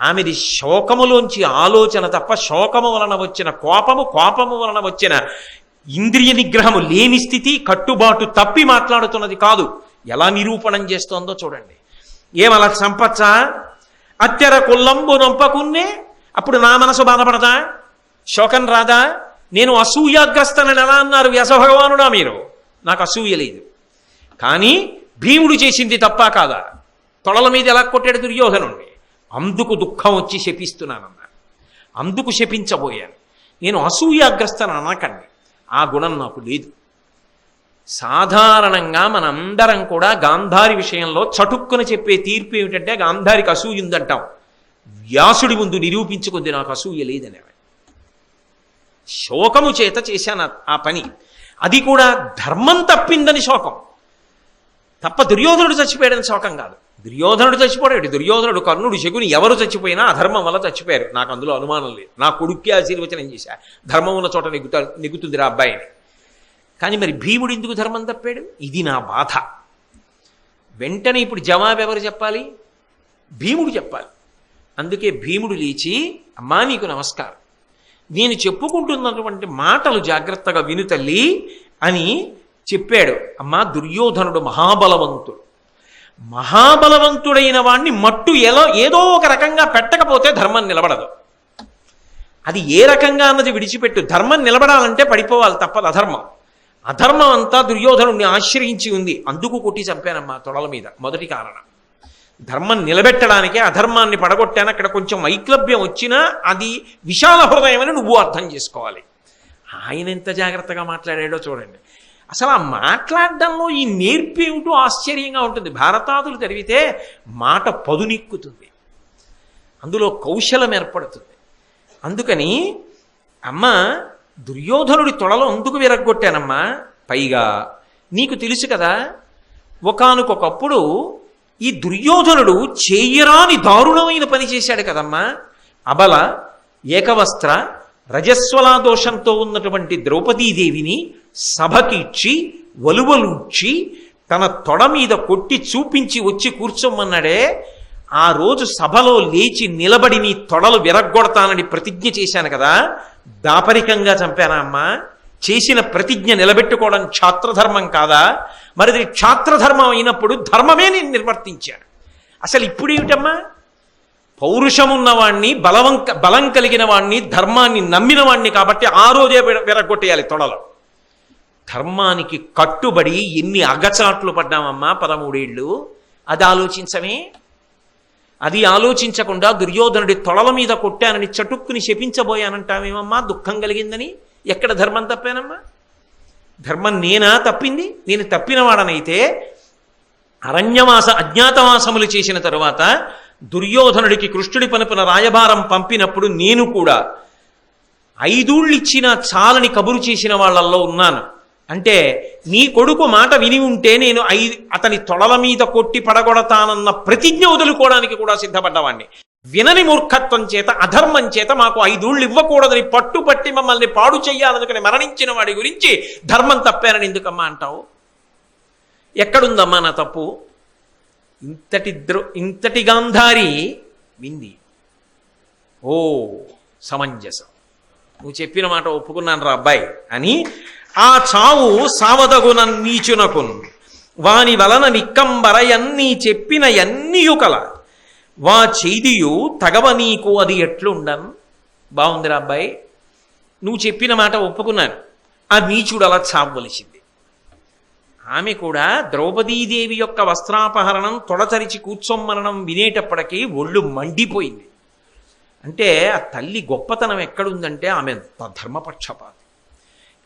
ఆమెది శోకములోంచి ఆలోచన తప్ప శోకము వలన వచ్చిన కోపము కోపము వలన వచ్చిన ఇంద్రియ నిగ్రహము లేని స్థితి కట్టుబాటు తప్పి మాట్లాడుతున్నది కాదు. ఎలా నిరూపణం చేస్తోందో చూడండి. ఏమలా చంపచ్చా అత్తెర కుల్లంబు నొంపకున్నే అప్పుడు నా మనసు బాధపడదా? శోకం రాదా? నేను అసూయాగ్రస్తనని ఎలా అన్నారు వ్యాసభగవానుడా మీరు? నాకు అసూయ లేదు. కానీ భీముడు చేసింది తప్ప కాదా? తొడల మీద ఎలా కొట్టాడు దుర్యోధనుణ్ణి? అందుకు దుఃఖం వచ్చి శపిస్తున్నానన్నాడు అందుకు శపించబోయాను. నేను అసూయాగ్రస్తను అనకండి. ఆ గుణం నాకు లేదు. సాధారణంగా మనందరం కూడా గాంధారి విషయంలో చటుక్కున చెప్పే తీర్పు ఏమిటంటే గాంధారికి అసూయ ఉందంటాం. వ్యాసుడి ముందు నిరూపించుకుంది నాకు అసూయ లేదని శోకము చేత చేశాను ఆ- ఆ పని. అది కూడా ధర్మం తప్పిందని శోకం. తప్ప దుర్యోధనుడు చచ్చిపోయాడని శోకం కాదు. దుర్యోధనుడు చచ్చిపోయాడు. దుర్యోధనుడు కర్ణుడు శకుని ఎవరు చచ్చిపోయినా అధర్మం వల్ల చచ్చిపోయారు. నాకు అందులో అనుమానం లేదు. నా కొడుక్కి ఆశీర్వచనం చేశా. ధర్మం ఉన్న చోట నెగ్గుతా నెగ్గుతుంది రా అబ్బాయిని. కానీ మరి భీముడు ఎందుకు ధర్మం తప్పాడు? ఇది నా బాధ. వెంటనే ఇప్పుడు జవాబు ఎవరు చెప్పాలి? భీముడు చెప్పాలి. అందుకే భీముడు లేచి అమ్మా నీకు నమస్కారం. నేను చెప్పుకుంటున్నటువంటి మాటలు జాగ్రత్తగా విను తల్లి అని చెప్పాడు. అమ్మా దుర్యోధనుడు మహాబలవంతుడు. మహాబలవంతుడైన వాణ్ణి మట్టు ఎలా ఏదో ఒక రకంగా పెట్టకపోతే ధర్మం నిలబడదు. అది ఏ రకంగా అన్నది విడిచిపెట్టు. ధర్మం నిలబడాలంటే పడిపోవాలి తప్పదు అధర్మం. అధర్మం అంతా దుర్యోధనుడిని ఆశ్రయించి ఉంది. అందుకు కొట్టి చంపానమ్మా తొడల మీద. మొదటి కారణం. ధర్మం నిలబెట్టడానికి అధర్మాన్ని పడగొట్టాను. అక్కడ కొంచెం వైక్లభ్యం వచ్చినా అది విశాల హృదయం అని నువ్వు అర్థం చేసుకోవాలి. ఆయన ఎంత జాగ్రత్తగా మాట్లాడాడో చూడండి. అసలు ఆ మాట్లాడడంలో ఈ నేర్పేమిటో ఆశ్చర్యంగా ఉంటుంది. భారతాదులు చదివితే మాట పదునెక్కుతుంది. అందులో కౌశలం ఏర్పడుతుంది. అందుకని అమ్మ దుర్యోధనుడి తొడలో అందుకు విరగ్గొట్టానమ్మా? పైగా నీకు తెలుసు కదా ఒకనకొకప్పుడు ఈ దుర్యోధనుడు చేయరాని దారుణమైన పని చేశాడు కదమ్మా. అబల ఏకవస్త్ర రజస్వలా దోషంతో ఉన్నటువంటి ద్రౌపదీదేవిని సభకిచ్చి వలువలుచ్చి తన తొడ మీద కొట్టి చూపించి వచ్చి కూర్చోమన్నాడే ఆ రోజు సభలో లేచి నిలబడి నీ తొడలు విరగ్గొడతానని ప్రతిజ్ఞ చేశాను కదా దాపరికంగా చంపానా అమ్మా? చేసిన ప్రతిజ్ఞ నిలబెట్టుకోవడం క్షాత్రధర్మం కాదా? మరి క్షాత్రధర్మం అయినప్పుడు ధర్మమే నేను నిర్వర్తించాను. అసలు ఇప్పుడేమిటమ్మా పౌరుషమున్నవాణ్ణి బలవం బలం కలిగిన వాణ్ణి ధర్మాన్ని నమ్మిన వాణ్ణి కాబట్టి ఆ రోజే విరగొట్టేయాలి విరగ్గొట్టేయాలి తొడలో. ధర్మానికి కట్టుబడి ఎన్ని అగచాట్లు పడ్డామమ్మా పదమూడేళ్ళు? అది ఆలోచించమే? అది ఆలోచించకుండా దుర్యోధనుడి తొడల మీద కొట్టానని చటుక్కుని శపించబోయానంటామేమమ్మా దుఃఖం కలిగిందని? ఎక్కడ ధర్మం తప్పానమ్మా? ధర్మం నేనా తప్పింది? నేను తప్పినవాడనైతే అరణ్యవాస అజ్ఞాతవాసములు చేసిన తరువాత దుర్యోధనుడికి కృష్ణుడి పనుపున రాయభారం పంపినప్పుడు నేను కూడా ఐదూళ్ళిచ్చిన చాలని కబురు చేసిన వాళ్ళల్లో ఉన్నాను. అంటే నీ కొడుకు మాట విని ఉంటే నేను ఐ అతని తొడల మీద కొట్టి పడగొడతానన్న ప్రతిజ్ఞ వదులుకోవడానికి కూడా సిద్ధపడ్డవాణ్ణి. వినని మూర్ఖత్వం చేత అధర్మం చేత మాకు ఐదూళ్ళు ఇవ్వకూడదని పట్టుపట్టి మమ్మల్ని పాడు చెయ్యాలనుకుని మరణించిన వాడి గురించి ధర్మం తప్పానని ఎందుకమ్మా అంటావు? ఎక్కడుందమ్మా నా తప్పు? ఇంతటి ద్రో ఇంతటి గాంధారి వింది. ఓ సమంజసం. నువ్వు చెప్పిన మాట ఒప్పుకున్నాను రా అబ్బాయి అని ఆ చావు సావదగున నీచునకున్. వాని వలన నిక్కంబరయన్నీ చెప్పిన ఎన్నియుకల వా చేదియు తగవ నీకు అది ఎట్లుండన్? బాగుందిరా అబ్బాయి. నువ్వు చెప్పిన మాట ఒప్పుకున్నాను. ఆ నీచుడు అలా చావలసింది ఆమె కూడా ద్రౌపదీదేవి యొక్క వస్త్రాపహరణం తొడచరిచి కూర్చోమ్మనడం వినేటప్పటికీ ఒళ్ళు మండిపోయింది. అంటే ఆ తల్లి గొప్పతనం ఎక్కడుందంటే ఆమె ధర్మపక్షపాతం.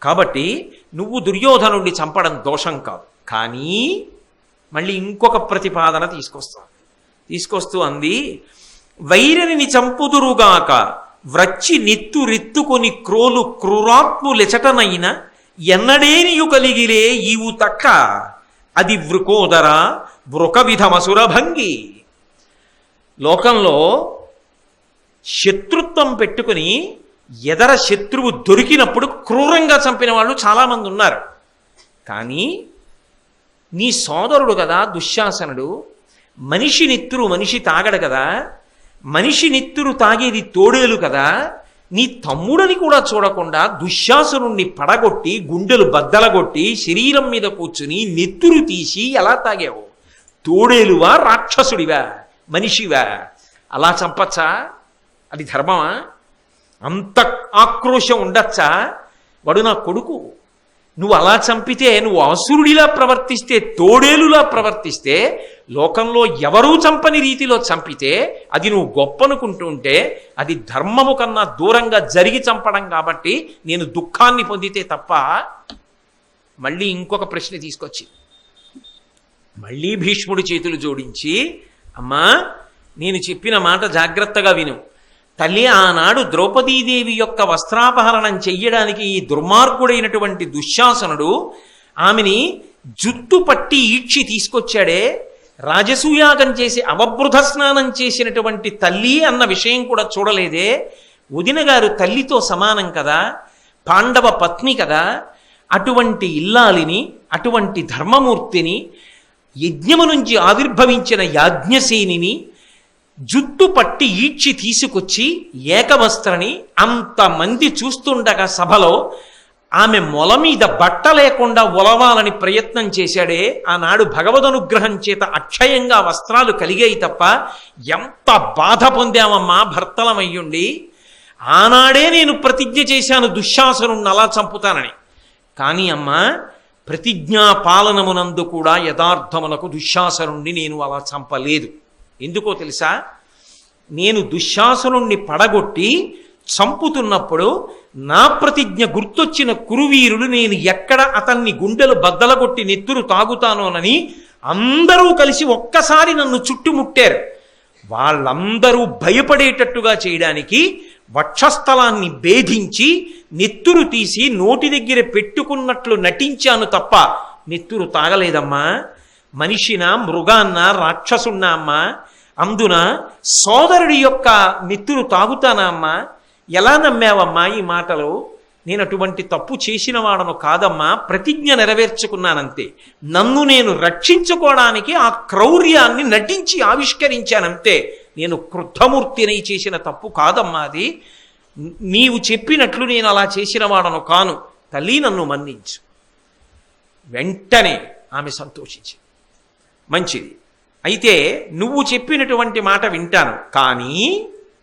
కాబట్టి నువ్వు దుర్యోధనుడిని చంపడం దోషం కాదు. కానీ మళ్ళీ ఇంకొక ప్రతిపాదన తీసుకొస్తాం. తీసుకొస్తూ అంది వైరని చంపుదురుగాక వ్రచ్చి నిత్తు రిత్తుకొని క్రోలు క్రూరాత్ములెచటనైన ఎన్నడేనియు కలిగిలే ఈవు తక్క అది వృకోదర వృక విధమసురభంగి లోకంలో శత్రుత్వం పెట్టుకుని ఎదర శత్రువు దొరికినప్పుడు క్రూరంగా చంపిన వాళ్ళు చాలామంది ఉన్నారు. కానీ నీ సోదరుడు కదా దుశ్శాసనుడు. మనిషి నిత్తురు మనిషి తాగడు కదా. మనిషి నిత్తురు తాగేది తోడేలు కదా. నీ తమ్ముడని కూడా చూడకుండా దుశ్శాసనుణ్ణి పడగొట్టి గుండెలు బద్దలగొట్టి శరీరం మీద కూర్చుని నెత్తురు తీసి ఎలా తాగావు? తోడేలువా రాక్షసుడివా మనిషివా? అలా చంపచ్చా? అది ధర్మమా? అంత ఆక్రోశం ఉండొచ్చా? వాడు నా కొడుకు. నువ్వు అలా చంపితే నువ్వు అసురుడిలా ప్రవర్తిస్తే తోడేలులా ప్రవర్తిస్తే లోకంలో ఎవరూ చంపని రీతిలో చంపితే అది నువ్వు గొప్పనుకుంటుంటే అది ధర్మము కన్నా దూరంగా జరిగి చంపడం కాబట్టి నేను దుఃఖాన్ని పొందితే తప్ప మళ్ళీ ఇంకొక ప్రశ్న తీసుకొచ్చి మళ్ళీ భీష్ముడి చేతులు జోడించి అమ్మా నేను చెప్పిన మాట జాగ్రత్తగా విను. తల్లి ఆనాడు ద్రౌపదీదేవి యొక్క వస్త్రాపహరణం చెయ్యడానికి ఈ దుర్మార్గుడైనటువంటి దుశ్శాసనుడు ఆమెని జుత్తు పట్టి ఈడ్చి తీసుకొచ్చాడే. రాజసూయాగం చేసి అవబృధ స్నానం చేసినటువంటి తల్లి అన్న విషయం కూడా చూడలేదే. వదిన గారు తల్లితో సమానం కదా పాండవ పత్ని కదా అటువంటి ఇల్లాలిని అటువంటి ధర్మమూర్తిని యజ్ఞము నుంచి ఆవిర్భవించిన యాజ్ఞసేనిని జుట్టు పట్టి ఈడ్చి తీసుకొచ్చి ఏకవస్త్రని అంతమంది చూస్తుండగా సభలో ఆమె మొల మీద బట్ట లేకుండా ఒలవాలని ప్రయత్నం చేశాడే. ఆనాడు భగవదనుగ్రహం చేత అక్షయంగా వస్త్రాలు కలిగాయి తప్ప ఎంత బాధ పొందామమ్మా భర్తలమయ్యుండి. ఆనాడే నేను ప్రతిజ్ఞ చేశాను దుశ్శాసను అలా చంపుతానని. కానీ అమ్మా ప్రతిజ్ఞా పాలనమునందు కూడా యథార్థమునకు దుశ్శాసనుణ్ణి నేను అలా చంపలేదు. ఎందుకో తెలుసా? నేను దుశ్శాసనుణ్ణి పడగొట్టి చంపుతున్నప్పుడు నా ప్రతిజ్ఞ గుర్తొచ్చిన కురువీరుడు నేను ఎక్కడ అతన్ని గుండెలు బద్దలగొట్టి నెత్తురు తాగుతానోనని అందరూ కలిసి ఒక్కసారి నన్ను చుట్టుముట్టారు. వాళ్ళందరూ భయపడేటట్టుగా చేయడానికి వక్షస్థలాన్ని భేధించి నెత్తురు తీసి నోటి దగ్గర పెట్టుకున్నట్లు నటించాను తప్ప నెత్తురు తాగలేదమ్మా. మనిషిన మృగాన్న రాక్షసున్నా అమ్మా అందున సోదరుడి యొక్క మిత్రులు తాగుతానా అమ్మా? ఎలా నమ్మావమ్మా ఈ మాటలు? నేను అటువంటి తప్పు చేసిన వాడను కాదమ్మా ప్రతిజ్ఞ నెరవేర్చుకున్నానంతే. నన్ను నేను రక్షించుకోవడానికి ఆ క్రౌర్యాన్ని నటించి ఆవిష్కరించానంతే. నేను క్రుద్ధమూర్తినై చేసిన తప్పు కాదమ్మా అది. నీవు చెప్పినట్లు నేను అలా చేసిన వాడను కాను. తల్లి నన్ను మన్నించు. వెంటనే ఆమె సంతోషించి మంచిది. అయితే నువ్వు చెప్పినటువంటి మాట వింటాను. కానీ